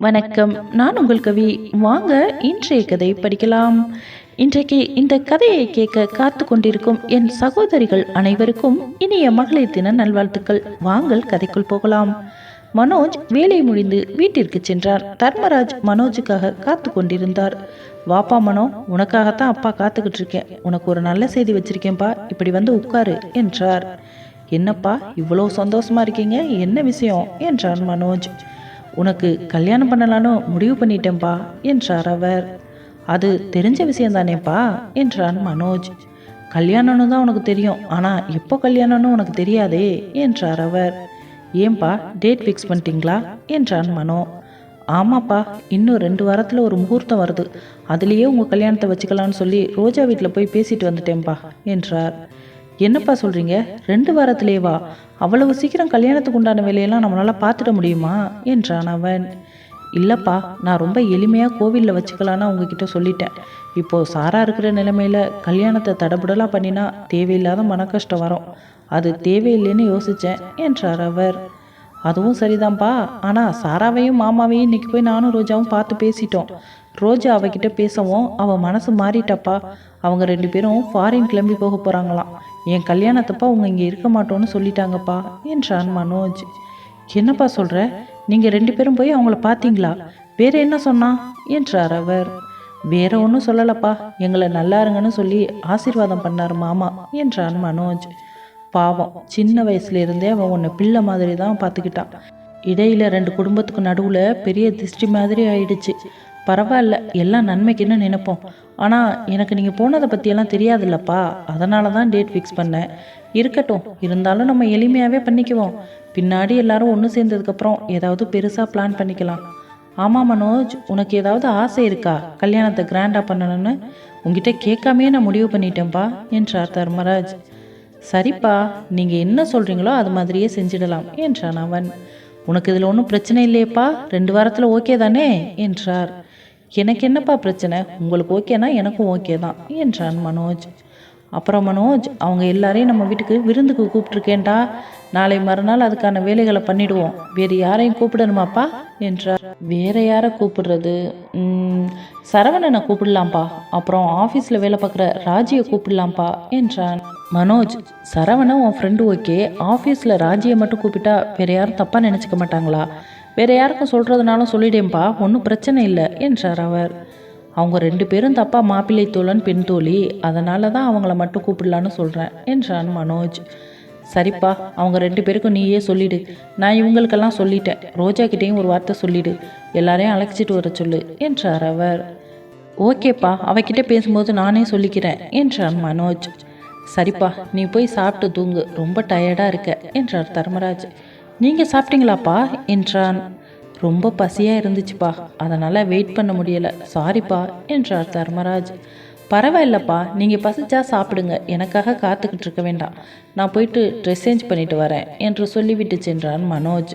வணக்கம். நான் உங்கள் கவி. வாங்க இன்றைய கதை படிக்கலாம். இன்றைக்கு இந்த கதையை கேட்க காத்து கொண்டிருக்கும் என் சகோதரிகள் அனைவருக்கும் இனிய மகளிர் தின நல்வாழ்த்துக்கள். வாங்கள் கதைக்குள் போகலாம். மனோஜ் வேலை முடிந்து வீட்டிற்கு சென்றார். தர்மராஜ் மனோஜுக்காக காத்து கொண்டிருந்தார். வாப்பா மனோ உனக்காகத்தான் அப்பா காத்துக்கிட்டு இருக்கேன். உனக்கு ஒரு நல்ல செய்தி வச்சிருக்கேன்ப்பா. இப்படி வந்து உட்காரு என்றார். என்னப்பா இவ்வளோ சந்தோஷமா இருக்கீங்க? என்ன விஷயம்? என்றான் மனோஜ். உனக்கு கல்யாணம் பண்ணலான்னு முடிவு பண்ணிட்டேன்பா என்றார் அவர். அது தெரிஞ்ச விஷயந்தானேப்பா என்றான் மனோஜ். கல்யாணம்னு தான் உனக்கு தெரியும் ஆனால் எப்போ கல்யாணம்னு உனக்கு தெரியாதே என்றார் அவர். ஏன்பா டேட் ஃபிக்ஸ் பண்ணிட்டீங்களா என்றான் மனோ. ஆமாப்பா இன்னும் ரெண்டு வாரத்தில் ஒரு முகூர்த்தம் வருது. அதுலேயே உங்கள் கல்யாணத்தை வச்சுக்கலான்னு சொல்லி ரோஜா வீட்டில் போய் பேசிட்டு வந்துட்டேன்ப்பா என்றார். என்னப்பா சொல்கிறீங்க ரெண்டு வாரத்திலேவா அவ்வளவு சீக்கிரம் கல்யாணத்துக்கு உண்டான வேலையெல்லாம் நம்மளால் பார்த்துட முடியுமா? என்றான் அவன். இல்லைப்பா நான் ரொம்ப எளிமையாக கோவிலில் வச்சுக்கலான்னு உங்ககிட்ட சொல்லிட்டேன். இப்போது சாரா இருக்கிற நிலைமையில கல்யாணத்தை தடபுடலாக பண்ணினா தேவையில்லாத மன கஷ்டம் வரும். அது தேவையில்லைன்னு யோசித்தேன் என்றார் அவர். அதுவும் சரிதான்ப்பா ஆனால் சாராவையும் மாமாவையும் இன்னைக்கு போய் நானும் ரோஜாவும் பார்த்து பேசிட்டோம். ரோஜா அவகிட்ட பேசவும் அவள் மனசு மாறிட்டப்பா. அவங்க ரெண்டு பேரும் ஃபாரின் கிளம்பி போக போகிறாங்களாம் என் கல்யாணத்தப்பா அவங்க இங்கே இருக்க மாட்டோன்னு சொல்லிட்டாங்கப்பா என்றான் மனோஜ். என்னப்பா சொல்கிற நீங்கள் ரெண்டு பேரும் போய் அவங்கள பார்த்தீங்களா வேற என்ன சொன்னா? என்றார் அவர். வேற ஒன்றும் சொல்லலப்பா. எங்களை நல்லா இருங்கன்னு சொல்லி ஆசீர்வாதம் பண்ணார் மாமா என்றான் மனோஜ். பாவம். சின்ன வயசுல இருந்தே அவன் உன்னை பிள்ளை மாதிரி தான் பார்த்துக்கிட்டான். இடையில ரெண்டு குடும்பத்துக்கு நடுவில் பெரிய திருஷ்டி மாதிரி ஆயிடுச்சு. பரவாயில்ல எல்லாம் நன்மைக்குன்னு நினைப்போம். ஆனால் எனக்கு நீங்கள் போனதை பற்றியெல்லாம் தெரியாதுல்லப்பா. அதனால தான் டேட் ஃபிக்ஸ் பண்ணேன். இருக்கட்டும் இருந்தாலும் நம்ம எளிமையாகவே பண்ணிக்குவோம். பின்னாடி எல்லாரும் ஒன்று சேர்ந்ததுக்கப்புறம் ஏதாவது பெருசாக பிளான் பண்ணிக்கலாம். ஆமாம் மனோஜ் உனக்கு ஏதாவது ஆசை இருக்கா? கல்யாணத்தை கிராண்டாக பண்ணணும்னு? உங்ககிட்ட கேட்காமையே நான் முடிவு பண்ணிட்டேன்ப்பா என்றார் தர்மராஜ். சரிப்பா நீங்கள் என்ன சொல்கிறீங்களோ அது மாதிரியே செஞ்சிடலாம் என்றான் அவன். உனக்கு இதில் ஒன்றும் பிரச்சனை இல்லையேப்பா ரெண்டு வாரத்தில் ஓகே தானே என்றார். எனக்கு என்னப்பா பிரச்சனை? உங்களுக்கு ஓகேனா எனக்கும் ஓகே தான் என்றான் மனோஜ். அப்புறம் மனோஜ் அவங்க எல்லாரையும் நம்ம வீட்டுக்கு விருந்துக்கு கூப்பிட்டுருக்கேன்டா நாளை மறுநாள் அதுக்கான வேலைகளை பண்ணிடுவோம். வேறு யாரையும் கூப்பிடணுமாப்பா என்றார். வேற யாரை கூப்பிடுறது? ம், சரவணனை கூப்பிடலாம்ப்பா. அப்புறம் ஆஃபீஸில் வேலை பார்க்குற ராஜியை கூப்பிடலாம்ப்பா என்றான். மனோஜ் சரவணன் உன் ஃப்ரெண்டு ஓகே. ஆஃபீஸில் ராஜியை மட்டும் கூப்பிட்டா வேற யாரும் தப்பாக நினச்சிக்க மாட்டாங்களா? வேற யாருக்கும் சொல்கிறதுனாலும் சொல்லிடேன்ப்பா ஒன்றும் பிரச்சனை இல்லை என்றார் அவர். அவங்க ரெண்டு பேரும் தப்பா மாப்பிள்ளை தோழன் பெண் தோழி. அதனால தான் அவங்கள மட்டும் கூப்பிடலான்னு சொல்கிறேன் என்றான் மனோஜ். சரிப்பா அவங்க ரெண்டு பேருக்கும் நீயே சொல்லிடு. நான் இவங்களுக்கெல்லாம் சொல்லிட்டேன். ரோஜா கிட்டேயும் ஒரு வார்த்தை சொல்லிடு. எல்லாரையும் அழைச்சிட்டு வர சொல்லு என்றார் அவர். ஓகேப்பா அவகிட்ட பேசும்போது நானே சொல்லிக்கிறேன் என்றான் மனோஜ். சரிப்பா நீ போய் சாப்பிட்டு தூங்கு ரொம்ப டயர்டாக இருக்க என்றார் தர்மராஜ். நீங்கள் சாப்பிட்டீங்களாப்பா என்றான். ரொம்ப பசியாக இருந்துச்சுப்பா அதனால் வெயிட் பண்ண முடியலை. சாரிப்பா என்றார் தர்மராஜ். பரவாயில்லப்பா நீங்கள் பசிச்சா சாப்பிடுங்க. எனக்காக காத்துக்கிட்டு இருக்க வேண்டாம். நான் போயிட்டு ட்ரெஸ் சேஞ்ச் பண்ணிட்டு வரேன் என்று சொல்லிவிட்டு சென்றான் மனோஜ்.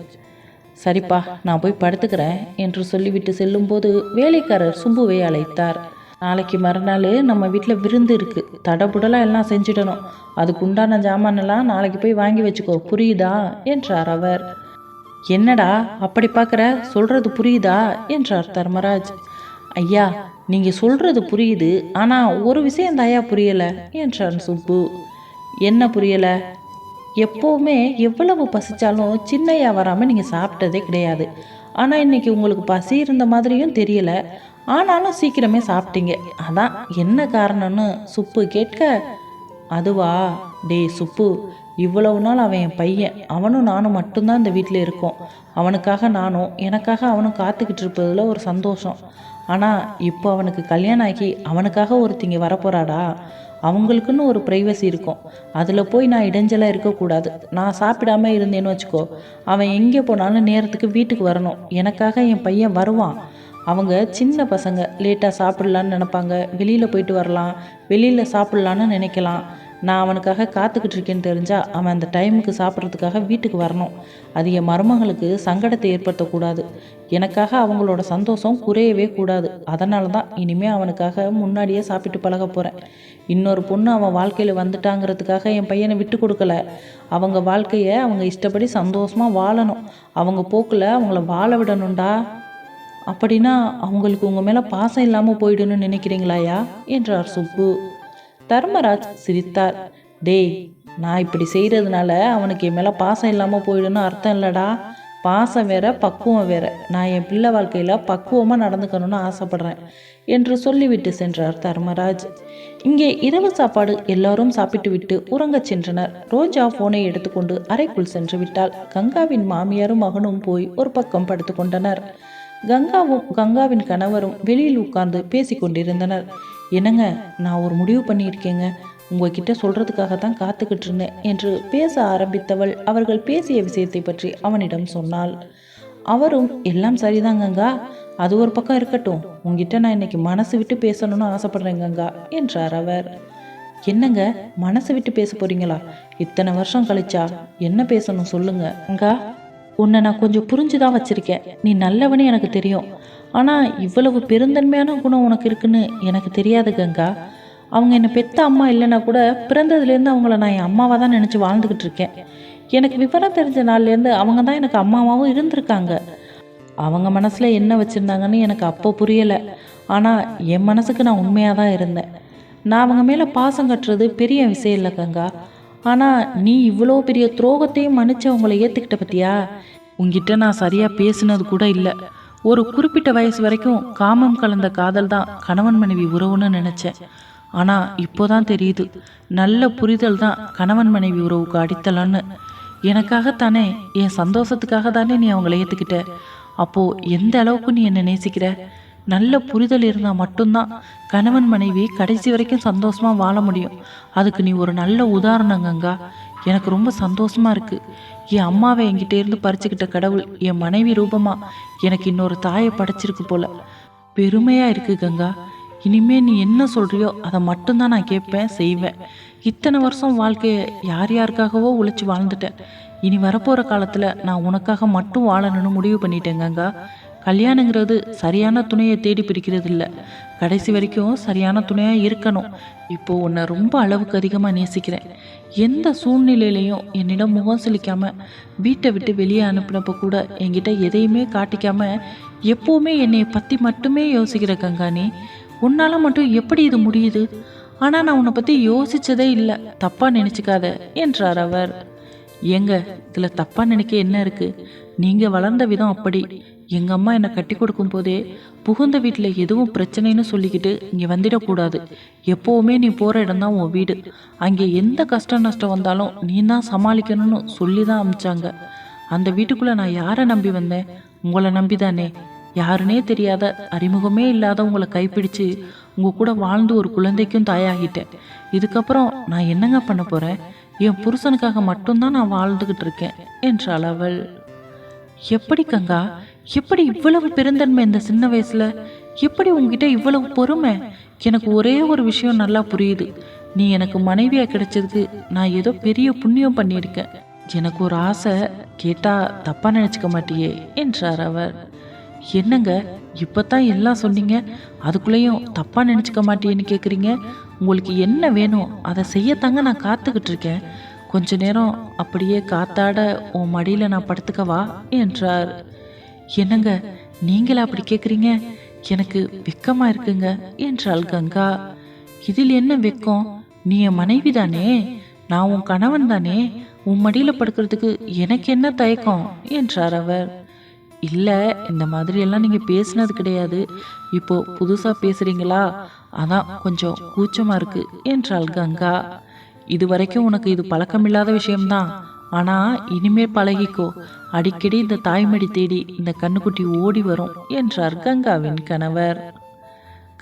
சரிப்பா நான் போய் படுத்துக்கிறேன் என்று சொல்லிவிட்டு செல்லும்போது வேலைக்காரர் சும்புவை அழைத்தார். நாளைக்கு மறுநாள் நம்ம வீட்டில் விருந்து இருக்குது தடபுடலாக எல்லாம் செஞ்சிடணும். அதுக்கு உண்டான ஜாமானெல்லாம் நாளைக்கு போய் வாங்கி வச்சுக்கோ. புரியுதா? என்றார் அவர். என்னடா அப்படி பார்க்குற? சொல்கிறது புரியுதா? என்றார் தர்மராஜ். ஐயா நீங்க சொல்றது புரியுது ஆனா ஒரு விஷயம் தாயா புரியல என்றான் சுப்பு. என்ன புரியல? எப்போவுமே எவ்வளவு பசிச்சாலும் சின்னையா வராமல் நீங்கள் சாப்பிட்டதே கிடையாது. ஆனால் இன்னைக்கு உங்களுக்கு பசி இருந்த மாதிரியும் தெரியல. ஆனாலும் சீக்கிரமே சாப்பிட்டீங்க. அதான் என்ன காரணம்னு சுப்பு கேட்க அதுவா? டேய் சுப்பு இவ்வளவு நாள் அவன் என் பையன். அவனும் நானும் மட்டும்தான் இந்த வீட்டில் இருக்கோம். அவனுக்காக நானும் எனக்காக அவனும் காத்துக்கிட்டு இருப்பதில் ஒரு சந்தோஷம். ஆனால் இப்போ அவனுக்கு கல்யாணம் ஆகி அவனுக்காக ஒருத்திங்க வரப்போறாடா? அவங்களுக்குன்னு ஒரு ப்ரைவசி இருக்கும். அதில் போய் நான் இடைஞ்சலாக இருக்கக்கூடாது. நான் சாப்பிடாம இருந்தேன்னு வச்சுக்கோ அவன் எங்கே போனாலும் நேரத்துக்கு வீட்டுக்கு வரணும். எனக்காக என் பையன் வருவான். அவங்க சின்ன பசங்க லேட்டாக சாப்பிட்லான்னு நினைப்பாங்க. வெளியில் போயிட்டு வரலாம். வெளியில் சாப்பிட்லான்னு நினைக்கலாம். நான் அவனுக்காக காத்துக்கிட்டு இருக்கேன்னு தெரிஞ்சா அவன் அந்த டைமுக்கு சாப்பிட்றதுக்காக வீட்டுக்கு வரணும். அது என் மருமகளுக்கு சங்கடத்தை ஏற்படுத்தக்கூடாது. எனக்காக அவங்களோட சந்தோஷம் குறையவே கூடாது. அதனால தான் இனிமே அவனுக்காக முன்னாடியே சாப்பிட்டு பழக போகிறேன் இன்னொரு பொண்ணு அவன் வாழ்க்கையில் வந்துட்டாங்கிறதுக்காக என் பையனை விட்டு கொடுக்கல. அவங்க வாழ்க்கையை அவங்க இஷ்டப்படி சந்தோஷமாக வாழணும். அவங்க போக்கில் அவங்கள வாழ விடணும்டா. அப்படின்னா அவங்களுக்கு உங்கள் மேலே பாசம் இல்லாமல் போயிடுன்னு நினைக்கிறீங்களாயா என்றார் சுப்பு. தர்மராஜ் சிரித்தார். டேய் நான் இப்படி செய்கிறதுனால அவனுக்கு என் மேலே பாசம் இல்லாமல் போயிடுன்னு அர்த்தம் இல்லைடா. பாசம் வேற பக்குவம் வேற. நான் என் பிள்ளை வாழ்க்கையில் பக்குவமாக நடந்துக்கணும்னு ஆசைப்படுறேன் என்று சொல்லிவிட்டு சென்றார் தர்மராஜ். இங்கே இரவு சாப்பாடு எல்லாரும் சாப்பிட்டு விட்டு உறங்கச் சென்றனர். ரோஜா போனை எடுத்துக்கொண்டு அறைக்குள் சென்று விட்டால் கங்காவின் மாமியாரும் மகனும் போய் ஒரு பக்கம் படுத்துக்கொண்டனர் கங்காவும் கங்காவின் கணவரும் வெளியில் உட்கார்ந்து பேசிக்கொண்டிருந்தனர் என்னங்க நான் ஒரு முடிவு பண்ணியிருக்கேங்க. உங்ககிட்ட சொல்றதுக்காக தான் காத்துக்கிட்டு இருந்தேன் என்று பேச ஆரம்பித்தவள் அவர்கள் பேசிய விஷயத்தை பற்றி அவனிடம் சொன்னாள். அவரும் எல்லாம் சரிதாங்கங்கா. அது ஒரு பக்கம் இருக்கட்டும். உங்ககிட்ட நான் இன்னைக்கு மனசு விட்டு பேசணும்னு ஆசைப்படுறேங்கங்கா என்றார் அவர். என்னங்க மனசு விட்டு பேச போறீங்களா? இத்தனை வருஷம் கழிச்சா என்ன பேசணும் சொல்லுங்க அங்கா? உன்னை நான் கொஞ்சம் புரிஞ்சு தான் வச்சுருக்கேன். நீ நல்லவனே எனக்கு தெரியும். ஆனால் இவ்வளவு பெருந்தன்மையான குணம் உனக்கு இருக்குன்னு எனக்கு தெரியாது கங்கா. அவங்க என்னை பெத்த அம்மா இல்லைன்னா கூட பிறந்ததுலேருந்து அவங்கள நான் என் அம்மாவாக தான் நினச்சி வாழ்ந்துக்கிட்டு இருக்கேன். எனக்கு விவரம் தெரிஞ்ச நாள்லேருந்து அவங்க தான் எனக்கு அம்மாவாகவும் இருந்திருக்காங்க. அவங்க மனசில் என்ன வச்சுருந்தாங்கன்னு எனக்கு அப்போ புரியலை. ஆனால் என் மனசுக்கு நான் உண்மையாக தான் இருந்தேன். நான் அவங்க மேலே பாசம் கட்டுறது பெரிய விஷயம் இல்லை கங்கா. ஆனால் நீ இவ்வளோ பெரிய துரோகத்தையும் மன்னிச்சு அவங்கள ஏற்றுக்கிட்ட பத்தியா? உங்ககிட்ட நான் சரியாக பேசினது கூட இல்லை. ஒரு குறிப்பிட்ட வயசு வரைக்கும் காமம் கலந்த காதல் தான் கணவன் மனைவி உறவுன்னு நினச்சேன். ஆனால் இப்போதான் தெரியுது. நல்ல புரிதல் தான் கணவன் மனைவி உறவுக்கு அடித்தலான்னு எனக்காகத்தானே என் சந்தோஷத்துக்காக தானே நீ அவங்கள ஏற்றுக்கிட்ட அப்போது எந்த அளவுக்கு நீ என்னை நேசிக்கிற? நல்ல புரிதல் இருந்தால் மட்டும்தான் கணவன் மனைவி கடைசி வரைக்கும் சந்தோஷமாக வாழ முடியும். அதுக்கு நீ ஒரு நல்ல உதாரணங்கங்கா எனக்கு ரொம்ப சந்தோஷமா இருக்கு. என் அம்மாவை என்கிட்ட இருந்து பறிச்சுக்கிட்ட கடவுள் என் மனைவி ரூபமா எனக்கு இன்னொரு தாயை படைச்சிருக்கு போல. பெருமையா இருக்கு கங்கா. இனிமே நீ என்ன சொல்றியோ அதை மட்டும்தான் நான் கேட்பேன் செய்வேன். இத்தனை வருஷம் வாழ்க்கையை யார் யாருக்காகவோ உழைச்சி வாழ்ந்துட்டேன். இனி வரப்போகிற காலத்தில் நான் உனக்காக மட்டும் வாழணும்னு முடிவு பண்ணிட்டேன் கங்கா. கல்யாணங்கிறது சரியான துணையை தேடி பிடிக்கிறது இல்லை கடைசி வரைக்கும் சரியான துணையாக இருக்கணும். இப்போது உன்னை ரொம்ப அளவுக்கு அதிகமாக நேசிக்கிறேன். எந்த சூழ்நிலையிலையும் என்னிடம் முகம் செலிக்காமல் வீட்டை விட்டு வெளியே அனுப்பினப்போ கூட என்கிட்ட எதையுமே காட்டிக்காமல் எப்போவுமே என்னை பற்றி மட்டுமே யோசிக்கிற கங்காணி. உன்னால் மட்டும் எப்படி இது முடியுது? ஆனால் நான் உன்னை பற்றி யோசித்ததே இல்லை. தப்பாக நினச்சிக்காத என்றார் அவர். ஏங்க இதில் தப்பாக நினைக்க என்ன இருக்குது நீங்கள் வளர்ந்த விதம் அப்படி. எங்கள் அம்மா என்னை கட்டி கொடுக்கும் போதே புகுந்த வீட்டில் எதுவும் பிரச்சனைன்னு சொல்லிக்கிட்டு இங்கே வந்துடக்கூடாது. எப்போவுமே நீ போகிற இடம்தான் உன் வீடு. அங்கே எந்த கஷ்டம் நஷ்டம் வந்தாலும் நீ தான் சமாளிக்கணும்னு சொல்லி தான் அமிச்சாங்க. அந்த வீட்டுக்குள்ளே நான் யாரை நம்பி வந்தேன்? உங்களை நம்பி தானே யாருனே தெரியாத அறிமுகமே இல்லாத உங்களை கைப்பிடிச்சு உங்கள் கூட வாழ்ந்து ஒரு குழந்தைக்கும் தாயாகிட்டேன். இதுக்கப்புறம் நான் என்னங்க பண்ண போகிறேன் என் புருஷனுக்காக மட்டும்தான் நான் வாழ்ந்துக்கிட்டு இருக்கேன் என்றாள் அவள். எப்படி கங்கா? எப்படி இவ்வளவு பெருந்தன்மை இந்த சின்ன வயசுல? எப்படி உங்ககிட்ட இவ்வளவு பொறுமை? எனக்கு ஒரே ஒரு விஷயம் நல்லா புரியுது. நீ எனக்கு மனைவியா கிடைச்சதுக்கு நான் ஏதோ பெரிய புண்ணியம் பண்ணியிருக்கேன். எனக்கு ஒரு ஆசை கேட்டா தப்பா நினைச்சுக்க மாட்டியே என்றார் அவர். என்னங்க இப்பதான் எல்லாம் சொன்னீங்க? அதுக்குள்ளேயும் தப்பா நினைச்சுக்க மாட்டியேன்னு கேக்குறீங்க? உங்களுக்கு என்ன வேணும்? அதை செய்யத்தாங்க நான் காத்துக்கிட்டு இருக்கேன். கொஞ்ச நேரம் அப்படியே காத்தாட உன் மடியில நான் படுத்துக்கவா? என்றார். என்னங்க நீங்களா அப்படி கேக்குறீங்க? எனக்கு வெக்கமா இருக்குங்க என்றாள் கங்கா. இதில் என்ன வெக்கம்? நீ என் மனைவி தானே? நான் உன் கணவன் தானே? உன் மடியில படுக்கிறதுக்கு எனக்கு என்ன தயக்கம்? என்றார் அவர். இல்லை இந்த மாதிரி எல்லாம் நீங்க பேசினது கிடையாது. இப்போ புதுசா பேசுறீங்களா? அதான் கொஞ்சம் கூச்சமா இருக்கு என்றாள் கங்கா. இது வரைக்கும் உனக்கு இது பழக்கமில்லாத விஷயம்தான். ஆனால் இனிமே பழகிக்கோ. அடிக்கடி இந்த தாய்மடி தேடி இந்த கண்ணுக்குட்டி ஓடி வரும் என்றார் கங்காவின் கணவர்.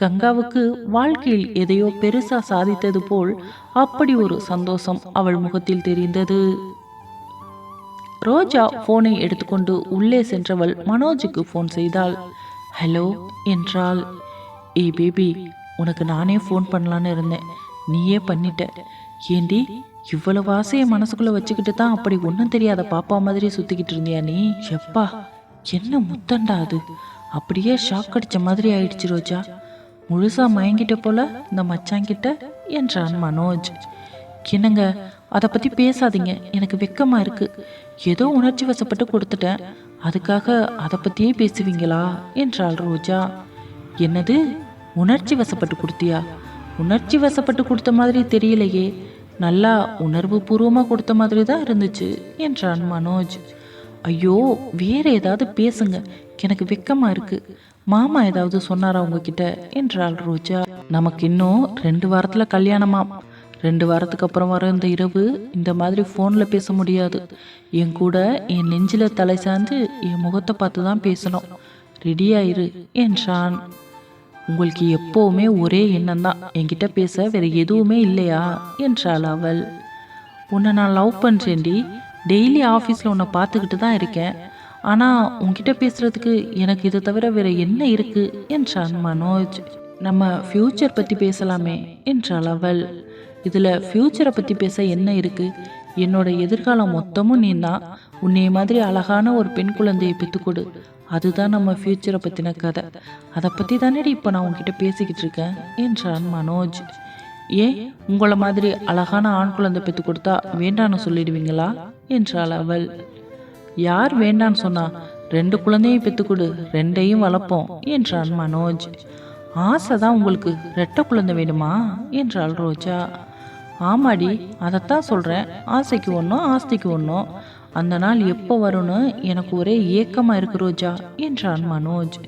கங்காவுக்கு வாழ்க்கையில் எதையோ பெருசா சாதித்தது போல் அப்படி ஒரு சந்தோஷம் அவள் முகத்தில் தெரிந்தது. ரோஜா போனை எடுத்துக்கொண்டு உள்ளே சென்றவள் மனோஜுக்கு ஃபோன் செய்தாள். ஹலோ என்றாள். ஏ பேபி உனக்கு நானே ஃபோன் பண்ணலான்னு இருந்தேன். நீயே பண்ணிட்ட. ஏண்டி இவ்வளவு ஆசையை மனசுக்குள்ள வச்சுக்கிட்டு தான் அப்படி ஒன்றும் தெரியாத பாப்பா மாதிரி சுத்திக்கிட்டு இருந்தியா நீ? எப்பா என்ன முத்தண்டா அது? அப்படியே ஷாக் அடிச்ச மாதிரி ஆயிடுச்சு ரோஜா. முழுசா மயங்கிட்ட போல இந்த மச்சாங்கிட்ட என்றான் மனோஜ். என்னங்க அதை பற்றி பேசாதீங்க எனக்கு வெக்கமாக இருக்கு. ஏதோ உணர்ச்சி வசப்பட்டு கொடுத்துட்டேன். அதுக்காக அதை பற்றியே பேசுவீங்களா? என்றாள் ரோஜா. என்னது? உணர்ச்சி வசப்பட்டு கொடுத்தியா? உணர்ச்சி வசப்பட்டு கொடுத்த மாதிரி தெரியலையே. நல்லா உணர்வு பூர்வமாக கொடுத்த மாதிரி தான் இருந்துச்சு என்றான் மனோஜ். ஐயோ வேற ஏதாவது பேசுங்க எனக்கு வெக்கமா இருக்கு. மாமா ஏதாவது சொன்னாரா உங்ககிட்ட என்றாள் ரோஜா. நமக்கு இன்னும் ரெண்டு வாரத்தில் கல்யாணமாம். ரெண்டு வாரத்துக்கு அப்புறம் வர இந்த இரவு இந்த மாதிரி ஃபோனில் பேச முடியாது. என் கூட என் நெஞ்சில் தலை சார்ந்து என் முகத்தை பார்த்து தான் பேசணும் ரெடியாயிரு என்றான். உங்களுக்கு எப்போவுமே ஒரே எண்ணம் தான் என்கிட்ட பேச வேற எதுவுமே இல்லையா? என்றாள் அவள். உன்னை நான் லவ் பண்ணுறேன்டி டெய்லி ஆஃபீஸில் உன்னை பார்த்துக்கிட்டு தான் இருக்கேன். ஆனால் உன்கிட்ட பேசுறதுக்கு எனக்கு இதை தவிர வேற என்ன இருக்கு? என்றான் மனோஜ். நம்ம ஃப்யூச்சர் பற்றி பேசலாமே என்றாள் அவள். இதில் ஃப்யூச்சரை பற்றி பேச என்ன இருக்கு? என்னோட எதிர்காலம் மொத்தமும் நீ தான். உன்னைய மாதிரி அழகான ஒரு பெண் குழந்தையை பெற்றுக்கொடு. அதுதான் நம்ம ஃப்யூச்சரை பற்றின கதை. அதை பற்றி தானேடி இப்போ நான் உங்ககிட்ட பேசிக்கிட்டு இருக்கேன் என்றான் மனோஜ். ஏன் உங்களை மாதிரி அழகான ஆண் குழந்தை பெற்று கொடுத்தா வேண்டான்னு சொல்லிடுவீங்களா என்றாள் அவள். யார் வேண்டான்னு சொன்னா ரெண்டு குழந்தையும் பெற்று கொடு ரெண்டையும் வளர்ப்போம் என்றான் மனோஜ். ஆசை தான் உங்களுக்கு ரெட்டை குழந்தை வேணுமா என்றாள் ரோஜா. ஆமாடி அதைத்தான் சொல்கிறேன் ஆசைக்கு ஒன்றும் ஆஸ்திக்கு ஒன்றும் அந்த நாள் எப்போ வரும்னு எனக்கு ஒரே ஏக்கமாக இருக்கு ரோஜா என்றான் மனோஜ்.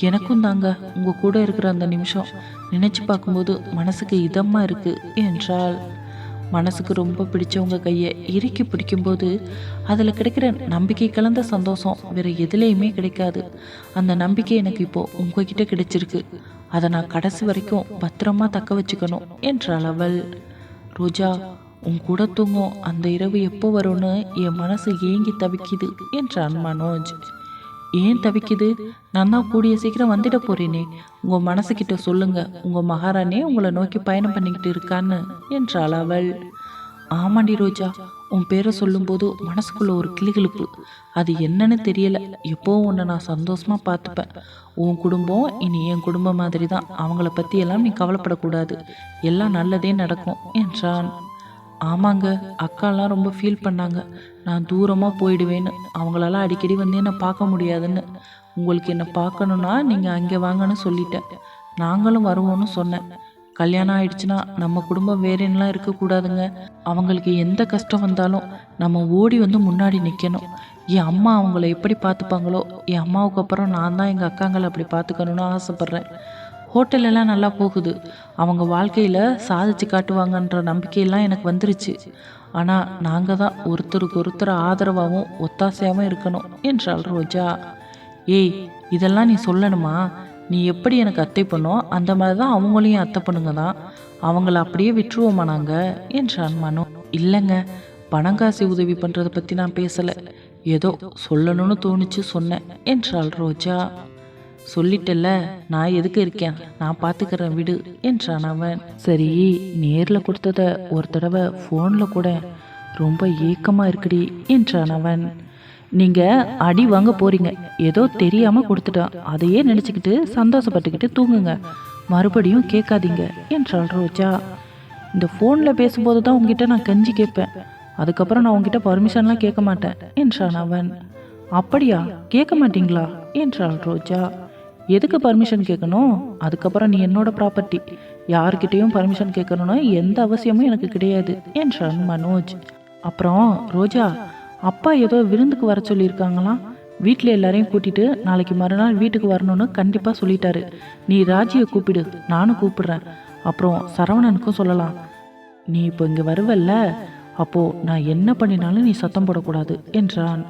எனக்கும் தாங்க உங்கள் கூட இருக்கிற அந்த நிமிஷம். நினச்சி பார்க்கும்போது மனசுக்கு இதமாக இருக்குது என்றால் மனசுக்கு ரொம்ப பிடிச்சவங்க கையை இறுக்கி பிடிக்கும்போது அதில் கிடைக்கிற நம்பிக்கை கலந்த சந்தோஷம் வேறு எதுலேயுமே கிடைக்காது. அந்த நம்பிக்கை எனக்கு இப்போது உங்ககிட்ட கிடைச்சிருக்கு. அதை நான் கடைசி வரைக்கும் பத்திரமா தக்க வச்சுக்கணும் என்றாள் அவள். ரோஜா உன் கூட தூங்கும் அந்த இரவு எப்போ வரும்னு என் மனசு ஏங்கி தவிக்குது என்றான் மனோஜ். ஏன் தவிக்குது? நான் தான் கூடிய சீக்கிரம் வந்துட போறேனே. உங்க மனசுக்கிட்ட சொல்லுங்க. உங்க மகாராணி உங்களை நோக்கி பயணம் பண்ணிக்கிட்டு இருக்கான்னு என்றாள் அவள். ஆமாண்டி ரோஜா உன் பேரை சொல்லும்போது மனசுக்குள்ள ஒரு கிளிகிழிப்பு அது என்னன்னு தெரியல. எப்போ உன்னை நான் சந்தோஷமா பார்த்துப்பேன். உன் குடும்பம் இனி என் குடும்பம் மாதிரி தான் அவங்கள பத்தி எல்லாம் நீ கவலைப்படக்கூடாது. எல்லாம் நல்லதே நடக்கும் என்றான். ஆமாங்க அக்காலாம் ரொம்ப ஃபீல் பண்ணாங்க. நான் தூரமாக போயிடுவேன்னு. அவங்களால அடிக்கடி வந்து என்னை பார்க்க முடியாதுன்னு. உங்களுக்கு என்னை பார்க்கணுன்னா நீங்கள் அங்கே வாங்கன்னு சொல்லிட்டேன். நாங்களும் வருவோம்னு சொன்னேன். கல்யாணம் ஆயிடுச்சுன்னா நம்ம குடும்பம் வேறேன்னெலாம் இருக்கக்கூடாதுங்க. அவங்களுக்கு எந்த கஷ்டம் வந்தாலும் நம்ம ஓடி வந்து முன்னாடி நிற்கணும் என் அம்மா அவங்கள எப்படி பார்த்துப்பாங்களோ? என் அம்மாவுக்கு அப்புறம் நான் தான் எங்கள் அக்காங்களை அப்படி பார்த்துக்கணுன்னு ஆசைப்பட்றேன். ஹோட்டல் எல்லாம் நல்லா போகுது. அவங்க வாழ்க்கையில் சாதிச்சு காட்டுவாங்கன்ற நம்பிக்கையெல்லாம் எனக்கு வந்துருச்சு. ஆனால் நாங்கள் தான் ஒருத்தருக்கு ஒருத்தர் ஆதரவாகவும் ஒத்தாசையாகவும் இருக்கணும் என்றாள் ரோஜா. ஏய் இதெல்லாம் நீ சொல்லணுமா? நீ எப்படி எனக்கு அத்தை பண்ணோ? அந்த மாதிரி தான் அவங்களையும் அத்தை பண்ணுங்க தான். அவங்கள அப்படியே விட்டுருவோமா நாங்கள் என்றான் மனோ. இல்லைங்க பணங்காசி உதவி பண்ணுறதை பற்றி நான் பேசலை. ஏதோ சொல்லணும்னு தோணுச்சு சொன்னேன் என்றாள் ரோஜா. சொல்லிட்டல்ல நான் எதுக்கு இருக்கேன்? நான் பார்த்துக்கிறேன் விடு என்றான் அவன். சரி நேரில் கொடுத்தத ஒரு தடவை ஃபோனில் கூட. ரொம்ப ஏக்கமாக இருக்குடி என்றான் அவன். நீங்கள் அடி வாங்க போறீங்க. ஏதோ தெரியாமல் கொடுத்துட்டான். அதையே நினச்சிக்கிட்டு சந்தோஷப்பட்டுக்கிட்டு தூங்குங்க. மறுபடியும் கேட்காதீங்க என்றாள் ரோஜா. இந்த ஃபோனில் பேசும்போது தான் உங்ககிட்ட நான் கஞ்சி கேட்பேன். அதுக்கப்புறம் நான் உங்ககிட்ட பர்மிஷன்லாம் கேட்க மாட்டேன் என்றான் அவன். அப்படியா? கேட்க மாட்டீங்களா? என்றாள் ரோஜா. எதுக்கு பர்மிஷன் கேட்கணும் அதுக்கப்புறம் நீ என்னோட ப்ராப்பர்ட்டி யார்கிட்டயும் பர்மிஷன் கேட்கணும்னு எந்த அவசியமும் எனக்கு கிடையாது என்றான் மனோஜ். அப்புறம் ரோஜா அப்பா ஏதோ விருந்துக்கு வர சொல்லியிருக்காங்களாம் வீட்டில் எல்லாரையும் கூட்டிட்டு நாளைக்கு மறுநாள் வீட்டுக்கு வரணும்னு கண்டிப்பாக சொல்லிட்டாரு. நீ ராஜியை கூப்பிடு நானும் கூப்பிடுறேன். அப்புறம் சரவணனுக்கும் சொல்லலாம். நீ இப்போ இங்கே வருவல்ல அப்போது நான் என்ன பண்ணினாலும் நீ சத்தம் போடக்கூடாது என்றான்.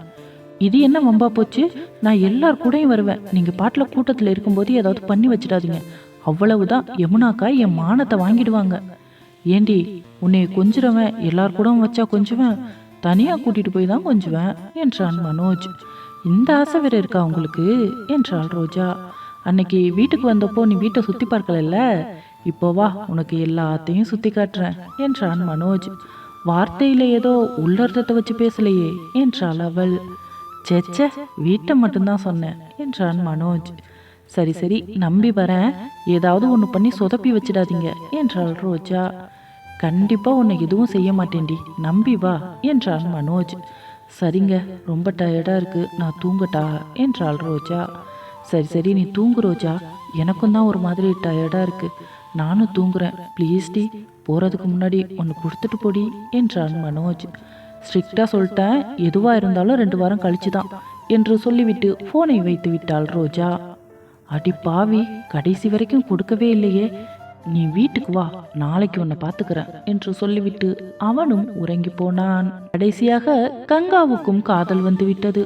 இது என்ன வம்பா போச்சு? நான் எல்லார் கூடயும் வருவேன். நீங்கள் பாட்டில் கூட்டத்தில் இருக்கும்போது ஏதாவது பண்ணி வச்சிடாதீங்க. அவ்வளவுதான். யமுனாக்கா என் மானத்தை வாங்கிடுவாங்க. ஏண்டி உன்னை கொஞ்சுறவன் எல்லார் கூடவும் வச்சா கொஞ்சுவேன். தனியாக கூட்டிட்டு போய் தான் கொஞ்சுவேன் என்றான் மனோஜ். இந்த ஆசை வேற இருக்கா உங்களுக்கு? என்றாள் ரோஜா. அன்னைக்கு வீட்டுக்கு வந்தப்போ நீ வீட்டை சுற்றி பார்க்கலல்ல? இப்போ வா உனக்கு எல்லாத்தையும் சுற்றி காட்டுறேன் என்றான் மனோஜ். வார்த்தையில ஏதோ உள்ளர்த்தத்தை வச்சு பேசலையே என்றாள் அவள். சேச்சே வீட்டை மட்டும்தான் சொன்னேன் என்றான் மனோஜ். சரி சரி நம்பி வரேன். ஏதாவது ஒன்று பண்ணி சொதப்பி வச்சிடாதீங்க என்றாள் ரோஜா. கண்டிப்பாக உன்னை எதுவும் செய்ய மாட்டேன்டி நம்பி வா என்றான் மனோஜ். சரிங்க ரொம்ப டயர்டாக இருக்குது நான் தூங்கட்டா என்றாள் ரோஜா. சரி சரி நீ தூங்கு ரோஜா எனக்கும் தான் ஒரு மாதிரி டயர்டாக இருக்குது நானும் தூங்குறேன் ப்ளீஸ் டி போகிறதுக்கு முன்னாடி ஒன்று கொடுத்துட்டு போடி என்றான் மனோஜ். ஸ்ட்ரிக்டாக சொல்லிட்டேன். எதுவாக இருந்தாலும் ரெண்டு வாரம் கழிச்சு தான் என்று சொல்லிவிட்டு ஃபோனை வைத்து விட்டாள் ரோஜா. அடி பாவி கடைசி வரைக்கும் கொடுக்கவே இல்லையே. நீ வீட்டுக்கு வா நாளைக்கு உன்னை பார்த்துக்கிறேன் என்று சொல்லிவிட்டு அவனும் உறங்கி போனான். கடைசியாக கங்காவுக்கும் காதல் வந்து விட்டது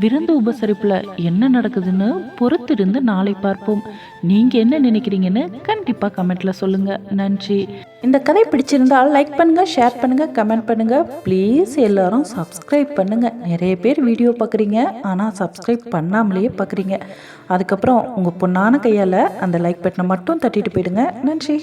விருந்து உபசரிப்புல என்ன நடக்குதுன்னு பொறுத்திருந்து நாளை பார்ப்போம். நீங்க என்ன நினைக்கிறீங்கன்னு கண்டிப்பா கமெண்ட்ல சொல்லுங்க. நன்றி. இந்த கதை பிடிச்சிருந்தால் லைக் பண்ணுங்க ஷேர் பண்ணுங்க கமெண்ட் பண்ணுங்க. ப்ளீஸ் எல்லாரும் சப்ஸ்கிரைப் பண்ணுங்க. நிறைய பேர் வீடியோ பார்க்குறீங்க ஆனால் சப்ஸ்கிரைப் பண்ணாமலேயே பார்க்குறீங்க அதுக்கப்புறம் உங்கள் பொண்ணான கையால் அந்த லைக் பட்டனை மட்டும் தட்டிட்டு போயிடுங்க. நன்றி.